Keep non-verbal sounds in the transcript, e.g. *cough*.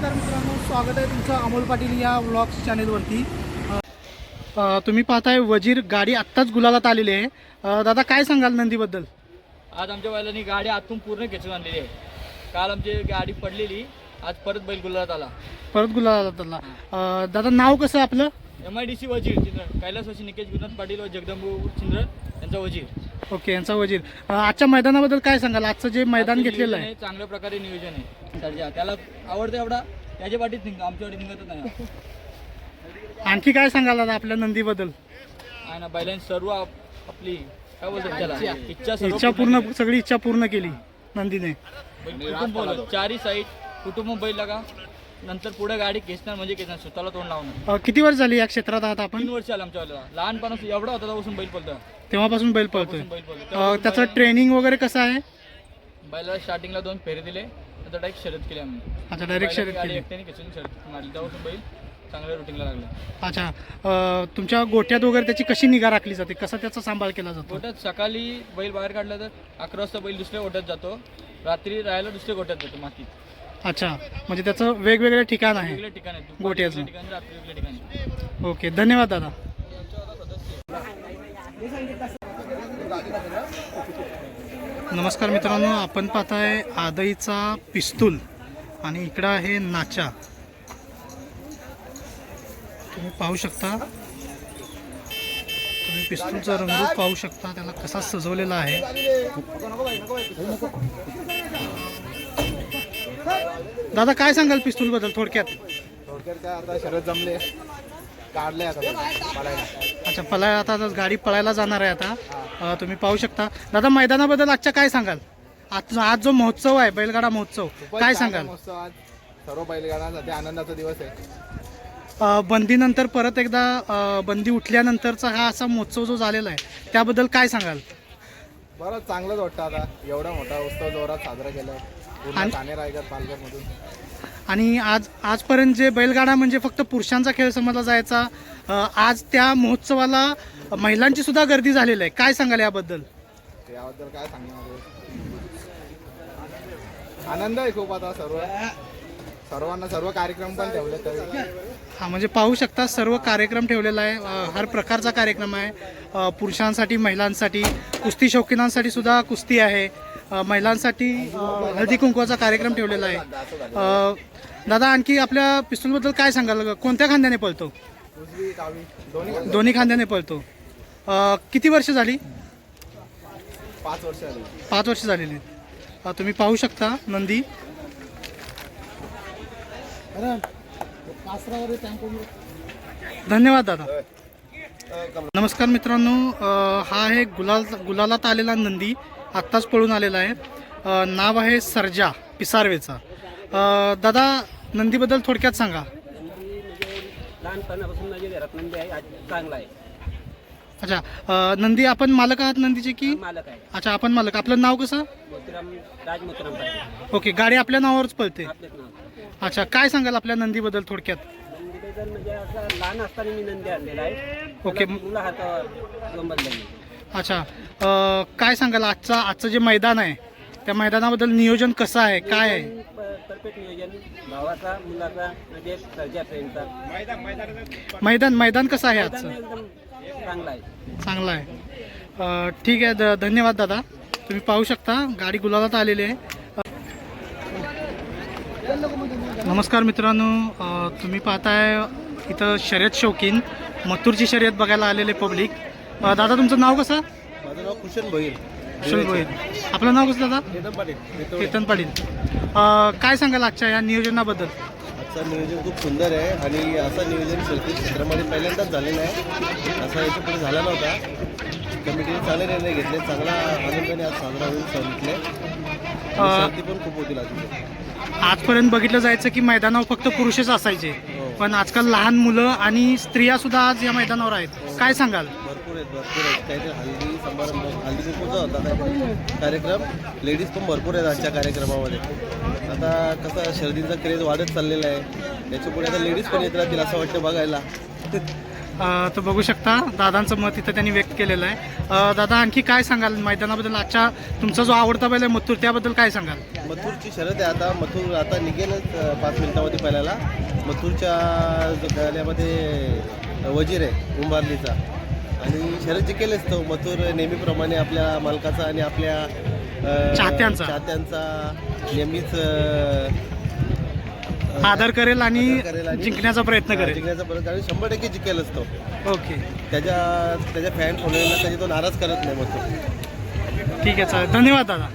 नमस्कार मित्रांनो स्वागत आहे तुमचं अमोल पाटील या व्लॉग्स चॅनेलवरती तुम्ही पाहताय वजीर गाडी आत्ताच गुलालात आलेली आहे. दादा काय सांगाल नंदीबद्दल? आज आमच्या बैलांनी गाडी आतून पूर्ण खेचून आणलेली आहे. काल आमची गाडी पडलेली आज परत बैल गुलाबात आला. परत गुलालात आला. दादा नाव कसं आपलं? M I D C Wazir चिंद्र. कैलासवासी निकेश गुरुनाथ पाटील व जगदंबू चिंद्र यांचा वजीर. ओके यांचा वजीर. अ, आजच्या मैदानाबद्दल काय सांगाल? आजचं जे मैदान घेतलेलं नियोजन आहे चांगल्या प्रकारे नियोजन आहे. सर्जा त्याला आवडतं एवढा त्याच्या पाठीत निघ आमच्या वाटीत निघतच नाही. आणखी काय सांगाल दादा आपल्या नंदीबद्दल? आहे ना बैलांनी सर्व आप- आपली काय बोलतात त्याला इच्छा. सर्व इच्छा पूर्ण सगळी इच्छा पूर्ण केली नंदीने. बोलत चारही साईड कुटुंब बैल लागा. नंतर पुढे गाडी खेचणार म्हणजे खेचणार स्वतःला तोंड लावणार. अ, किती वर्ष झाली या क्षेत्रात आहात आपण? तीन वर्ष आलं आमच्या लहानपणापासून एवढा होता तेव्हापासून बैल पळतो तेव्हापासून बैल पळतोय. बैल पळतो अ, त्याचं ट्रेनिंग वगैरे कसं आहे? बैलाला स्टार्टिंगला दोन फेरे दिले नंतर डायरेक्ट शर्यत केली आम्ही. अच्छा डायरेक्ट बैलाची शर्यत गाडी केली. एकट्याने खेचून शर्यत मारली. तेव्हापासून बैल चांगल्या रुटीनला लागला. अच्छा अ, तुमच्या गोट्यात वगैरे त्याची कशी निगा राखली जाते? कसा त्याचा सांभाळ केला जातो? गोट्यात सकाळी बैल बाहेर काढला तर अकरा वाजता बैल दुसऱ्या गोट्यात जातो. रात्री राहायला दुसऱ्या गोट्यात जातो मातीत. अच्छा. म्हणजे त्याचं वेगवेगळे ठिकाण आहे. ठिकाणी गोट्याचं. वेगळ्या ठिकाणी रात्री वेगळ्या ठिकाणी ओके. धन्यवाद दादा. नमस्कार मित्रांनो आपण पाहताय आदईचा पिस्तूल आणि इकडं आहे नाचा. तुम्ही पाहू शकता. तुम्ही पिस्तूलचा रंगरूप पाहू शकता. त्याला कसा सजवलेला आहे. दादा काय सांगाल पिस्तूल बद्दल थोडक्यात? थोडक्यात काय आता शरद जमले. काढले आता पळायला. अच्छा पळाय आता आता गाडी पळायला जाणार आहे आता अ, तुम्ही पाहू शकता. दादा मैदानाबद्दल आजच्या काय सांगाल? आज आज जो महोत्सव आहे बैलगाडा महोत्सव खूपच काय सांगाल? आज. सर्व बैलगाड्यांसाठी आनंदाचा दिवस आहे. अ, बंदीनंतर परत एकदा अ, बंदी उठल्यानंतरचा हा असा महोत्सव जो झालेला आहे त्याबद्दल काय सांगाल? बरं चांगलंच वाटतं आता. एवढा मोठा उत्सव जोरात साजरा केला. पूर्ण आणि- ठाणे रायगड पालघरमधून. आणि आज आजपर्यंत जे बैलगाडा म्हणजे फक्त पुरुषांचा खेळ समजला जायचा अ, आज त्या महोत्सवाला महिलांची सुद्धा गर्दी झालेली आहे. काय सांगाल याबद्दल? याबद्दल काय सांगणार आनंद आहे खूप आता सर्व. सर्वांना सर्व कार्यक्रम पण ठेवले तरी. हा म्हणजे पाहू शकता सर्व कार्यक्रम ठेवलेला आहे. अ, हर प्रकारचा कार्यक्रम आहे. अ, पुरुषांसाठी महिलांसाठी कुस्ती शौकीनांसाठी सुद्धा कुस्ती आहे. महिलांसाठी हळदी कुंकवाचा कार्यक्रम ठेवलेला आहे. दादा आणखी आपल्या पिस्तूलबद्दल काय सांगाल? कोणत्या खांद्याने पळतो? दोन्ही खांद्याने पळतो. किती वर्ष झाली? पाच वर्ष पाच वर्ष झालेली. तुम्ही पाहू शकता नंदी. धन्यवाद दादा. नमस्कार मित्रांनो. हा आहे गुलाल गुलालात आलेला नंदी. आत्ताच पळून आलेला आहे. नाव आहे सर्जा पिसारवेचा. दादा नंदीबद्दल थोडक्यात सांगा. लहानपणापासून माझ्या घरात नंदी आहे आज चांगला आहे. अच्छा नंदी आपण मालक आहात नंदीचे की? मालक आहे. अच्छा आपण मालक. आपलं नाव कसं? मोतीराम राज मोतीराम पाटील. ओके गाडी आपल्या नावावरच पळते. आपलेच नाव अच्छा काय सांगाल आपल्या नंदीबद्दल थोडक्यात? नंदीबद्दल म्हणजे असं लहान असताना मी नंदी आणलेला आहे. ओके. मुलं हातावर अच्छा. अ, काय सांगाल आजचा आजचं जे मैदान आहे त्या मैदानाबद्दल नियोजन कसं आहे काय आहे? परफेक्ट नियोजन भावाचा मुलाचा म्हणजे सर्जा फ्रेंडचा. मैदान मैदान कसं आहे आजचं? एकदम चांगला आहे. चांगलं आहे. अ, ठीक आहे द धन्यवाद दादा. तुम्ही पाहू शकता गाडी गुलालात आलेली आहे. अ, नमस्कार मित्रांनो अ, तुम्ही पाहताय इथं शर्यत शौकीन मथुरची शर्यत बघायला आलेले पब्लिक अ, दादा तुमचं नाव कसं? माझं नाव कुशन भैर कुशल भोईर. आपलं नाव कसं दादा? केतन पाटील केतन पाटील. अ, काय सांगाल आजच्या या नियोजनाबद्दल? आजचं नियोजन खूप सुंदर आहे आणि असं नियोजन शेवटी क्षेत्रामध्ये पहिल्यांदाच झालेलं आहे. असा याच्यापुढे झाला नव्हता. कमिटीने चांगले निर्णय घेतले. चांगला आनंदाने आज साजरा होईल सांगितले शर्ती पण खूप होतील अजून आजपर्यंत बघितलं जायचं की मैदानावर फक्त पुरुषच असायचे. पण आजकाल लहान मुलं आणि स्त्रिया सुद्धा आज या मैदानावर आहेत. काय सांगाल? आहेत भरपूर आहेत. काहीतरी हल्दी समारंभ हल्दी कुंकूचा होता काहीतरी कार्यक्रम. लेडीज पण भरपूर आहेत आजच्या कार्यक्रमामध्ये. आता कसं शर्दीचा क्रेज वाढत चाललेला आहे. याच्यापुढे आता लेडीज पण येत राहतील असं वाटतं बघायला. *laughs* तर बघू शकता दादांचं मत इथं त्यांनी व्यक्त केलेलं आहे. दादा आणखी काय सांगाल? मैदानाबद्दल आजच्या तुमचा जो आवडता बैल आहे मथुर त्याबद्दल काय सांगाल? मथुरची शरद आहे आता. मथुर आता निघेलच पाच मिनिटामध्ये पहिल्याला. मथुरच्या जो गळ्यामध्ये वजीर आहे उंबारलीचा. आणि शरद जिंकेलच तो मथुर नेहमीप्रमाणे आपल्या मालकाचा आणि आपल्या अ, चाहत्यांचा. चाहत्यांचा नेहमीच अ, आदर करेल आणि आदर करेल आणि- जिंकण्याचा प्रयत्न करेल. जिंकण्याचा प्रयत्न आणि शंभर टक्के जिंकेलच तो. ओके. त्याच्या त्याच्या फॅन फॉलोईंगला त्याची तो नाराज करत नाही मथुर. ठीक आहे चालेल. धन्यवाद दादा.